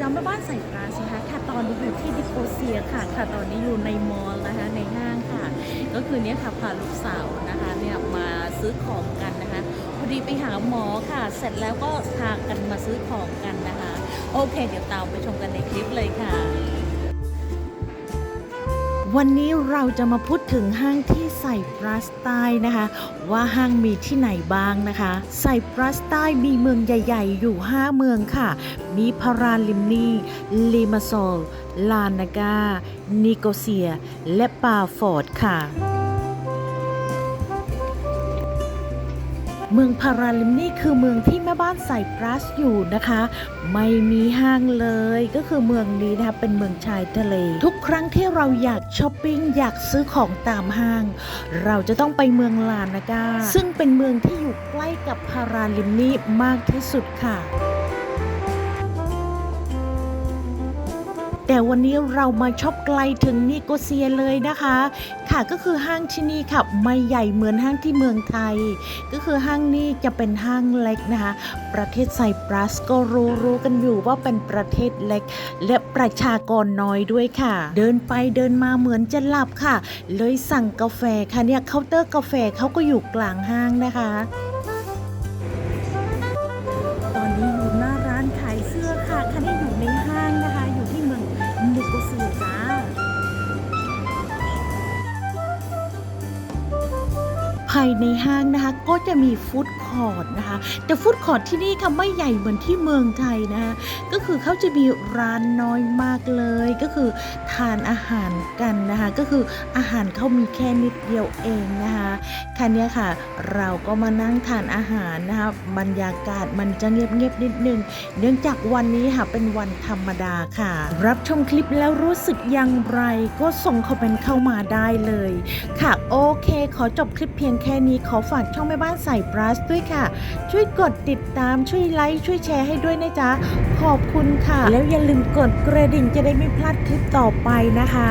จำแม่บ้านใส่ปลาสิคะค่ะตอนนี้อยู่ที่ดิโพเซียค่ะ ค่ะตอนนี้อยู่ในมอลนะคะในห้างค่ะ ก็คือเนี้ยค่ะพาลูกสาวนะคะเนี่ยมาซื้อของกันนะคะพอดีไปหาหมอค่ะ เสร็จแล้วก็พากันมาซื้อของกันนะคะ โอเค เดี๋ยวตามไปชมกันในคลิปเลยค่ะ วันนี้เราจะมาพูดถึงห้างที่ ใส่ปรัสใต้นะคะ ว่าห้างมีที่ไหนบ้างนะคะ ใส่ปรัสใต้มีเมืองใหญ่ ๆ อยู่ 5 เมืองค่ะ มีพาราลิมนีลิมาโซล ลานากา นิโกเซีย และปาฟอร์ดค่ะ เมืองพาราลิมนี่คือเมืองที่แม่บ้านไซปรัสอยู่นะคะ ไม่มีห้างเลยก็คือเมืองนี้นะคะเป็นเมืองชายทะเล ทุกครั้งที่เราอยากช้อปปิ้งอยากซื้อของตามห้าง เราจะต้องไปเมืองลานากาซึ่งเป็นเมืองที่อยู่ใกล้กับพาราลิมนี่มากที่สุดค่ะ แต่วันนี้เรามาช็อปไกลถึงนิโกเซียเลยนะคะ ค่ะก็คือห้างที่นี่ค่ะไม่ใหญ่เหมือนห้างที่เมืองไทย ก็คือห้างนี้จะเป็นห้างเล็กนะคะ ประเทศไซปรัสก็รู้รู้กันอยู่ว่าเป็นประเทศเล็ก และประชากรน้อยด้วยค่ะ เดินไปเดินมาเหมือนจะหลับค่ะ เลยสั่งกาแฟค่ะเนี่ยเคาน์เตอร์กาแฟเขาก็อยู่กลางห้างนะคะ ภายในห้างนะคะ ก็จะมีฟู้ดคอร์ทนะคะ แต่ฟู้ดคอร์ทที่นี่ค่ะไม่ใหญ่เหมือนที่เมืองไทยนะคะก็คือเขาจะมีร้านน้อยมากเลย ก็คือทานอาหารกันนะคะ ก็คืออาหารเขามีแค่นิดเดียวเองนะคะคันนี้ยค่ะ เราก็มานั่งทานอาหารนะคะบรรยากาศมันจะเงียบๆนิดนึง เนื่องจากวันนี้ค่ะเป็นวันธรรมดาค่ะ รับชมคลิปแล้วรู้สึกอย่างไร ก็ส่งคอมเมนต์เข้ามาได้เลย ค่ะโอเค ขอจบคลิปเพียงแค่นี้ขอฝากช่องแม่บ้านใส่บรัสด้วยค่ะ ช่วยกดติดตามช่วยไลค์ช่วยแชร์ให้ด้วยนะจ๊ะขอบคุณค่ะ แล้วอย่าลืมกดกระดิ่งจะได้ไม่พลาดคลิปต่อไปนะคะ